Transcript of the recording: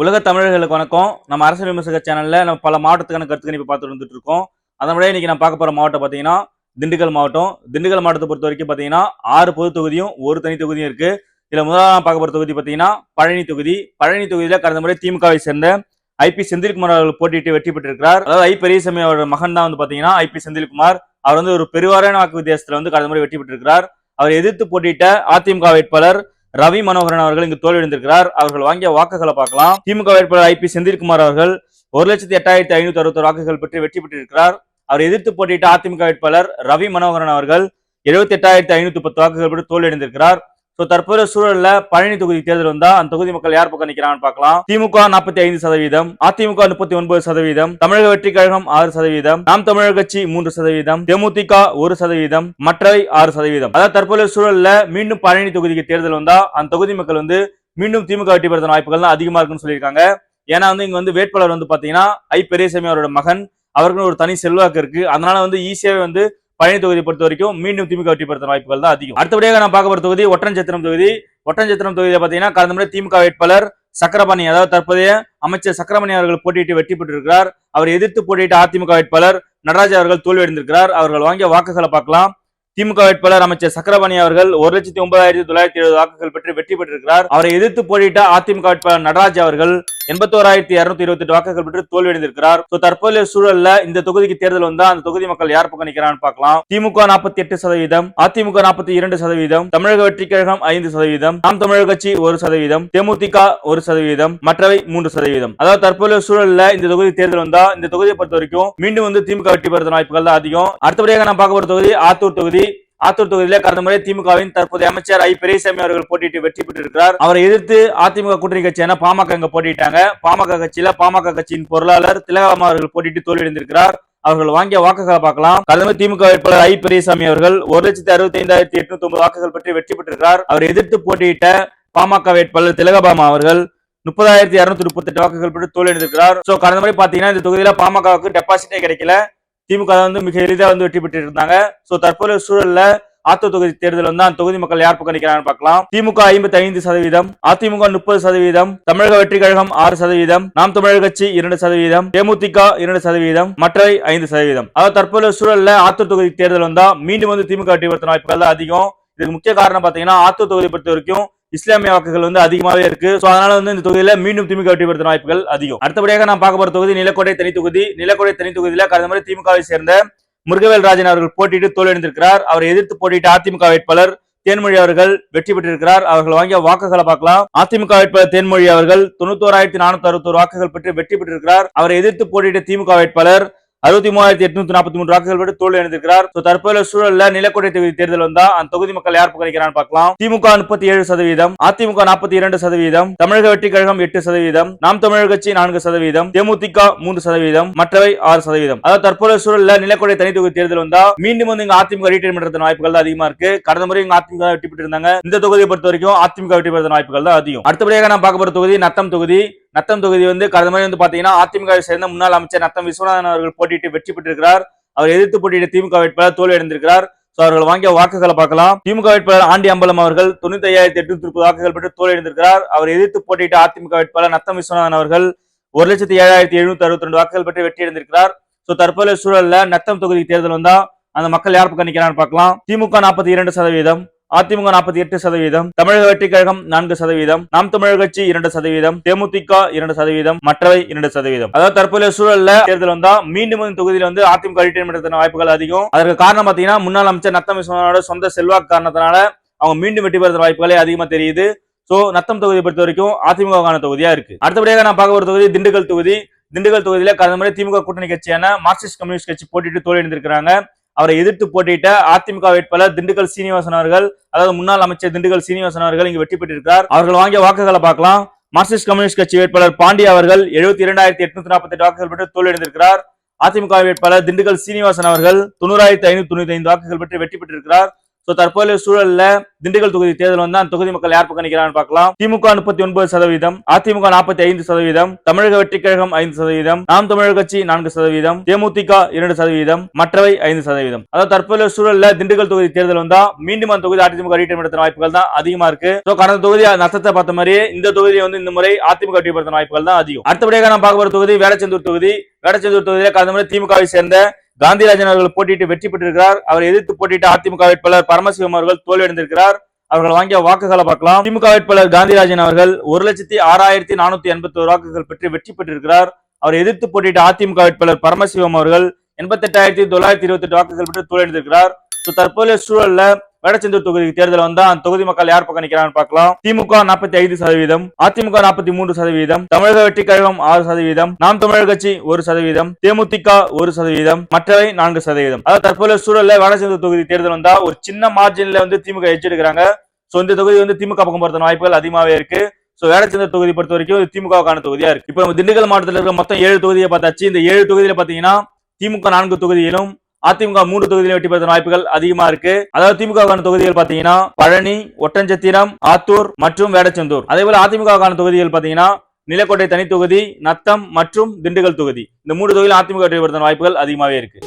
உலக தமிழர்களுக்கு வணக்கம். நம்ம அரசியல் விமர்சக சேனல்ல நம்ம பல மாவட்டத்துக்கான கருத்து கணிப்பு பார்த்துட்டு வந்துட்டு இருக்கோம். அதன் விட இன்னைக்கு நான் பார்க்க போற மாவட்டம் பார்த்தீங்கன்னா திண்டுக்கல் மாவட்டம். திண்டுக்கல் மாவட்டத்தை பொறுத்த வரைக்கும் பார்த்தீங்கன்னா ஆறு பொது தொகுதியும் ஒரு தனி தொகுதியும் இருக்கு. இதுல முதலாம் பார்க்க போற தொகுதி பார்த்தீங்கன்னா பழனி தொகுதி. பழனி தொகுதியில கடந்த முறை திமுகவை சேர்ந்த ஐபி செந்தில்குமார் அவர்கள் போட்டியிட்டு வெற்றி பெற்றிருக்கிறார். அதாவது ஐ பெரியசாமி அவரோட மகன் தான் வந்து பாத்தீங்கன்னா ஐபி செந்தில்குமார். அவர் வந்து ஒரு பெருவாரான வாக்கு வித்தியாசத்துல வந்து கடந்த முறை வெற்றி பெற்றிருக்கிறார். அவர் எதிர்த்து போட்டியிட்ட அதிமுக வேட்பாளர் ரவி மனோகரன் அவர்கள் இங்கு தோல்வியடைந்திருக்கிறார். அவர்கள் வாங்கிய வாக்குகளை பார்க்கலாம். திமுக வேட்பாளர் ஐ பி செந்தில்குமார் அவர்கள் ஒரு லட்சத்தி எட்டாயிரத்தி ஐநூத்தி அறுபத்தி வாக்குகள் பெற்று வெற்றி பெற்றிருக்கிறார். அவர் எதிர்த்து போட்டியிட்ட அதிமுக வேட்பாளர் ரவி மனோகரன் அவர்கள் எழுபத்தி எட்டாயிரத்தி ஐநூத்தி பத்து வாக்குகள் பெற்று தோல்வியடைந்திருக்கிறார். சோ தற்போதைய சூழல்ல பழனி தொகுதி தேர்தல் வந்தா அந்த தொகுதி மக்கள் யார் பக்கம் நிக்கிறாங்கன்னு பார்க்கலாம். திமுக நாற்பத்தி ஐந்து சதவீதம் அதிமுக முப்பத்தி ஒன்பது சதவீதம் தமிழக வெற்றி கழகம் ஆறு சதவீதம் நாம் தமிழர் கட்சி மூன்று சதவீதம் தேமுதிக ஒரு சதவீதம் மற்றவை ஆறு சதவீதம். அதாவது தற்போதைய சூழல்ல மீண்டும் பழனி தொகுதிக்கு தேர்தல் வந்தா அந்த தொகுதி மக்கள் வந்து மீண்டும் திமுக வெற்றி பெறுற வாய்ப்புகள் தான் அதிகமா இருக்குன்னு சொல்லியிருக்காங்க. ஏன்னா வந்து இங்க வந்து வேட்பாளர் வந்து பாத்தீங்கன்னா ஐ பெரியசாமி அவரோட மகன். அவருக்கு ஒரு தனி செல்வாக்கு இருக்கு. அதனால வந்து ஈஸியாவே வந்து பழனி தொகுதியை பொறுத்த வரைக்கும் மீண்டும் திமுக வெற்றி பெறுத்த வாய்ப்புகள் தான் அதிகம். அடுத்தபடியாக நான் பார்க்க போற தொகுதி ஒற்றஞ்சத்திரம் தொகுதி. ஒற்றஞ்சத்திரம் தொகுதியில பாத்தீங்கன்னா கடந்த முறை திமுக வேட்பாளர் சக்கரபாணி அதாவது தற்போதைய அமைச்சர் சக்கரபாணி அவர்கள் போட்டியிட்டு வெற்றி பெற்றிருக்கிறார். அவர் எதிர்த்து போட்டியிட்ட அதிமுக வேட்பாளர் நடராஜ் அவர்கள் தோல்வியடைந்திருக்கிறார் அவர்கள் வாங்கிய வாக்குகளை பார்க்கலாம். திமுக வேட்பாளர் அமைச்சர் சக்கரபாணி அவர்கள் ஒரு லட்சத்தி ஒன்பதாயிரத்தி தொள்ளாயிரத்தி எழுபது வாக்குகள் பெற்று வெற்றி பெற்றிருக்கிறார். அவரை எதிர்த்து போட்டியிட்ட அதிமுக வேட்பாளர் நடராஜ் அவர்கள் எண்பத்தோராயிரத்தி இருநூத்தி இருபத்தி எட்டு வாக்குகள் பெற்று தோல்வியடைந்திருக்கிறார். தற்போதைய சூழல்ல இந்த தொகுதிக்கு தேர்தல் வந்தா அந்த தொகுதி மக்கள் யார் பக்கம் நிக்கிறான்னு பார்க்கலாம். திமுக நாற்பத்தி எட்டு சதவீதம் அதிமுக நாற்பத்தி இரண்டு சதவீதம் தமிழக வெற்றி கழகம் ஐந்து சதவீதம் நாம் தமிழர் கட்சி ஒரு சதவீதம் தேமுதிக ஒரு சதவீதம் மற்றவை மூன்று சதவீதம். அதாவது தற்போதைய சூழல்ல இந்த தொகுதி தேர்தல் வந்தா இந்த தொகுதியை பொறுத்த வரைக்கும் மீண்டும் வந்து திமுக வெற்றி பெறுவதன் வாய்ப்புகள் தான் அதிகம். அடுத்தபடியாக நான் பார்க்க போற தொகுதி ஆத்தூர் தொகுதி. ஆத்தூர் தொகுதியில கடந்த முறை திமுகவின் தற்போதைய அமைச்சர் ஐ. பெரியசாமி அவர்கள் போட்டியிட்டு வெற்றி பெற்றிருக்கிறார். அவரை எதிர்த்து அதிமுக கூட்டணி கட்சியான பாமக இங்க போட்டியிட்டாங்க. பாமக கட்சியில பாமக கட்சியின் பொருளாளர் திலகராமா அவர்கள் போட்டியிட்டு தோல்வியடைந்திருக்கிறார். அவர்கள் வாங்கிய வாக்குகளை பார்க்கலாம். கடந்த முறை திமுக வேட்பாளர் ஐ. பெரியசாமி அவர்கள் ஒரு லட்சத்தி அறுபத்தி ஐந்தாயிரத்தி எட்நூத்தி ஒன்பது வாக்குகள் பெற்று வெற்றி பெற்றிருக்கிறார். அவரை எதிர்த்து போட்டியிட்ட பாமக வேட்பாளர் திலகபாமா அவர்கள் முப்பதாயிரத்தி இருநூத்தி முப்பத்தி எட்டு வாக்குகள் பெற்று தோல்வியடைந்திருக்கிறார். சோ கடந்த முறை பாத்தீங்கன்னா இந்த தொகுதியில பாமகவுக்கு டெபாசிட்டே கிடைக்கல. திமுக வந்து மிக எளிதாக வந்து வெற்றி பெற்று இருந்தாங்க. ஸோ தற்போதைய சூழல்ல ஆத்தூர் தொகுதி தேர்தல் வந்து அந்த தொகுதி மக்கள் யார் பக்கம் நிக்கிறாங்கன்னு பார்க்கலாம். திமுக ஐம்பத்தி ஐந்து சதவீதம் அதிமுக முப்பது சதவீதம் தமிழக வெற்றி கழகம் ஆறு சதவீதம் நாம் தமிழர் கட்சி இரண்டு சதவீதம் தேமுதிக இரண்டு சதவீதம் மற்றவை ஐந்து சதவீதம். அதாவது தற்போதைய சூழல்ல ஆத்தூர் தொகுதி தேர்தல் வந்தா மீண்டும் வந்து திமுக வெற்றி பெறுற வாய்ப்புகள் தான் அதிகம். இதுக்கு முக்கிய காரணம் பாத்தீங்கன்னா ஆத்தூர் தொகுதி பொறுத்த வரைக்கும் இஸ்லாமிய வாக்குகள் வந்து அதிகமாகவே இருக்கு. ஸோ அதனால வந்து இந்த தொகுதியில மீண்டும் திமுக வெற்றி பெறுத்த வாய்ப்புகள் அதிகம். அடுத்தபடியாக நான் பார்க்க போற தொகுதி நிலக்கோட்டை தனி தொகுதி. நிலக்கோட்டை தனி தொகுதியில கடந்த முறை திமுகவை சேர்ந்த முருகவேல் ராஜன் அவர்கள் போட்டியிட்டு தோல்வியடைந்திருக்கிறார். அவரை எதிர்த்து போட்டியிட்ட அதிமுக வேட்பாளர் தேன்மொழி அவர்கள் வெற்றி பெற்றிருக்கிறார். அவர்கள் வாங்கிய வாக்குகளை பார்க்கலாம். அதிமுக வேட்பாளர் தேன்மொழி அவர்கள் தொண்ணூத்தோராயிரத்தி நானூத்தி அறுபத்தோரு வாக்குகள் பெற்று வெற்றி பெற்றிருக்கிறார். அவரை எதிர்த்து போட்டியிட்ட திமுக வேட்பாளர் அறுபத்தி மூவாயிரத்தி எட்நூத்தி நாற்பத்தி மூன்று வாக்குகள் விட தோல்வி அடைந்திருக்கிறார். தற்போதைய சூழல்ல நிலக்கோட்டை தொகுதி தேர்தல் வந்தா அந்த தொகுதி மக்கள் யார் பக்கம் பார்க்கலாம். திமுக முப்பத்தி ஏழு சதவீதம் அதிமுக நாற்பத்தி இரண்டு சதவீதம் தமிழக வெற்றி கழகம் எட்டு சதவீதம் நாம் தமிழர் கட்சி நான்கு சதவீதம் தேமுதிக மூன்று சதவீதம் மற்றவை ஆறு சதவீதம். அதாவது தற்போதைய சூழல்ல நிலக்கோட்டை தனி தொகுதி தேர்தல் வந்தா மீண்டும் வந்து இங்க அதிமுக ரீட்டைன் பண்றதுக்கு வாய்ப்புகள் தான் அதிகமா இருக்கு. கடந்த முறை இங்க அதிமுக வெட்டி வெற்றி இருந்தாங்க இந்த தொகுதியை பொறுத்த வரைக்கும் அதிமுக வெற்றி பெறுற வாய்ப்புகள் தான் அதிகம். அடுத்தபடியாக நான் பார்க்க போற தொகுதி நத்தம் தொகுதி. நத்தம் தொகுதி வந்து கடந்த மாதிரி வந்து பாத்தீங்கன்னா அதிமுகவை சேர்ந்த முன்னாள் அமைச்சர் நத்தம் விஸ்வநாதன் அவர்கள் போட்டியிட்டு வெற்றி பெற்றிருக்கிறார். அவர் எதிர்த்து போட்டியிட்ட திமுக வேட்பாளர் தோல்வி அடைந்திருக்கிறார். சோ அவர்கள் வாங்கிய வாக்குகளை பார்க்கலாம். திமுக வேட்பாளர் ஆண்டி அம்பலம் அவர்கள் தொண்ணூத்தி ஐயாயிரத்தி எட்நூத்தி முப்பது வாக்குகள் பெற்று தோல்வி அடைந்திருக்கிறார். அவர் எதிர்த்து போட்டியிட்ட அதிமுக வேட்பாளர் நத்தம் விஸ்வநாதன் அவர்கள் ஒரு லட்சத்தி ஏழாயிரத்தி எழுநூத்தி அறுபத்தி ரெண்டு வாக்குகள் பெற்று வெற்றி அடைந்திருக்கிறார். சோ தற்போதைய சூழல்ல நத்தம் தொகுதி தேர்தல் வந்தா அந்த மக்கள் யார் பக்கம் நிக்கிறான்னு பார்க்கலாம். திமுக நாற்பத்தி இரண்டு சதவீதம். அதிமுக நாற்பத்தி எட்டு சதவீதம் தமிழக வெற்றி கழகம் நான்கு சதவீதம் நாம் தமிழர் கட்சி இரண்டு சதவீதம் தேமுதிக இரண்டு சதவீதம் மற்றவை இரண்டு சதவீதம். அதாவது தற்போதைய சூழல்ல தேர்தல் வந்தா மீண்டும் இந்த வந்து அதிமுக ரிட்டைன் வாய்ப்புகள் அதிகம். அதற்கு காரணம் பாத்தீங்கன்னா முன்னாள் அமைச்சர் நத்தம் விஸ்வநாதனோட சொந்த செல்வாக்கு காரணத்தினால அவங்க மீண்டும் வெற்றி பெறுற வாய்ப்புகளே அதிகமா தெரியுது. சோ நத்தம் தொகுதியை பொறுத்த வரைக்கும் அதிமுகவான தொகுதியா இருக்கு. அடுத்தபடியாக நான் பார்க்க ஒரு தொகுதி திண்டுக்கல் தொகுதி. திண்டுக்கல் தொகுதியில கடந்த முறை திமுக கூட்டணி கட்சியான மார்க்சிஸ்ட் கம்யூனிஸ்ட் கட்சி போட்டிட்டு தோல்வி எழுந்திருக்கிறாங்க அவரை எதிர்த்து போட்டியிட்ட அதிமுக வேட்பாளர் திண்டுக்கல் சீனிவாசன் அவர்கள் அதாவது முன்னாள் அமைச்சர் திண்டுக்கல் சீனிவாசன் அவர்கள் இங்கு வெற்றி பெற்றிருக்கிறார். அவர்கள் வாங்கிய வாக்குகளை பார்க்கலாம். மார்க்சிஸ்ட் கம்யூனிஸ்ட் கட்சி வேட்பாளர் பாண்டி அவர்கள் எழுபத்தி இரண்டாயிரத்தி எட்நூத்தி நாற்பத்தி எட்டு வாக்குகள் பெற்று தோல்வியடைந்திருக்கிறார். அதிமுக வேட்பாளர் திண்டுக்கல் சீனிவாசன் அவர்கள் தொண்ணூறாயிரத்தி ஐநூத்தி தொண்ணூத்தி ஐந்து வாக்குகள் பெற்று வெற்றி பெற்றிருக்கிறார். சோ தற்போதைய சூழல்ல திண்டுக்கல் தொகுதி தேர்தல் வந்து அந்த தொகுதி மக்கள் யார் பக்கம் நிக்கிறான்னு பார்க்கலாம். திமுக முப்பத்தி ஒன்பது சதவீதம் அதிமுக நாற்பத்தி ஐந்து சதவீதம் தமிழக வெற்றிக் கழகம் ஐந்து சதவீதம் நாம் தமிழர் கட்சி நான்கு சதவீதம் தேமுதிக இரண்டு சதவீதம் மற்றவை ஐந்து சதவீதம். அதாவது தற்போதைய சூழல்ல திண்டுக்கல் தொகுதி தேர்தல் வந்தா மீண்டும் அந்த தொகுதி அதிமுக ரீட்டைன் வாய்ப்புகள் தான் அதிகமா இருக்கு. சோ கடந்த தொகுதி நஷ்டத்தை பார்த்த மாதிரியே இந்த தொகுதியை வந்து இந்த முறை அதிமுக வெற்றிப்படுத்த வாய்ப்புகள் தான் அதிகம். அடுத்தபடியாக நான் பார்க்க போற தொகுதி வேடச்சந்தூர் தொகுதி. வேடச்சந்தூர் தொகுதியில கடந்த முறை திமுகவை சேர்ந்த காந்திராஜன் அவர்கள் போட்டியிட்டு வெற்றி பெற்றிருக்கிறார். அவரை எதிர்த்து போட்டியிட்ட அதிமுக வேட்பாளர் பரமசிவம் அவர்கள் தோல்வியடைந்திருக்கிறார். அவர்கள் வாங்கிய வாக்குகளை பார்க்கலாம். திமுக வேட்பாளர் காந்திராஜன் அவர்கள் ஒரு லட்சத்தி ஆறாயிரத்தி நானூத்தி எண்பத்தி ஒரு வாக்குகள் பெற்று வெற்றி பெற்றிருக்கிறார். அவரை எதிர்த்து போட்டியிட்ட அதிமுக வேட்பாளர் பரமசிவம் அவர்கள் எண்பத்தி எட்டாயிரத்தி தொள்ளாயிரத்தி இருபத்தி எட்டு வாக்குகள் பெற்று தோல்வியடைந்திருக்கிறார். தற்போதைய சூழல்ல வேடச்சந்தூர் தொகுதி தேர்தல் வந்தா அந்த தொகுதி மக்கள் யார் பக்கம் நிக்கிறான்னு பார்க்கலாம். திமுக நாற்பத்தி ஐந்து சதவீதம் அதிமுக நாற்பத்தி மூன்று சதவீதம் தமிழக வெற்றி கழகம் ஆறு சதவீதம் நாம் தமிழர் கட்சி ஒரு சதவீதம் தேமுதிக ஒரு சதவீதம் மற்றவை நான்கு சதவீதம். அதாவது தற்போதைய சூழல்ல வேடச்சந்தூர் தொகுதி தேர்தல் வந்தா ஒரு சின்ன மார்ஜின்ல வந்து திமுக எட்ஜ் எடுக்கிறாங்க சோ இந்த தொகுதி வந்து திமுக பக்கம் போறது வாய்ப்புகள் அதிகமாவே இருக்கு. சோ வேடச்சந்தூர் தொகுதி பொறுத்த வரைக்கும் இது திமுகவுக்கான தொகுதியா இருக்கு. இப்போ நம்ம திண்டுக்கல் மாவட்டத்தில் இருக்கிற மொத்தம் ஏழு தொகுதியை பார்த்தாச்சு. இந்த ஏழு தொகுதியில பாத்தீங்கன்னா திமுக நான்கு தொகுதியிலும் அதிமுக மூன்று தொகுதியிலும் வெற்றி பெறும் வாய்ப்புகள் அதிகமா இருக்கு. அதாவது திமுகவுக்கான தொகுதிகள் பாத்தீங்கன்னா பழனி ஒட்டஞ்சத்திரம் ஆத்தூர் மற்றும் வேடச்செந்தூர். அதே போல அதிமுகவுக்கான தொகுதிகள் பாத்தீங்கன்னா நிலக்கோட்டை தனி தொகுதி நத்தம் மற்றும் திண்டுக்கல் தொகுதி. இந்த மூன்று தொகுதியில் அதிமுக வெற்றி பெறும் வாய்ப்புகள் அதிகமாவே இருக்கு.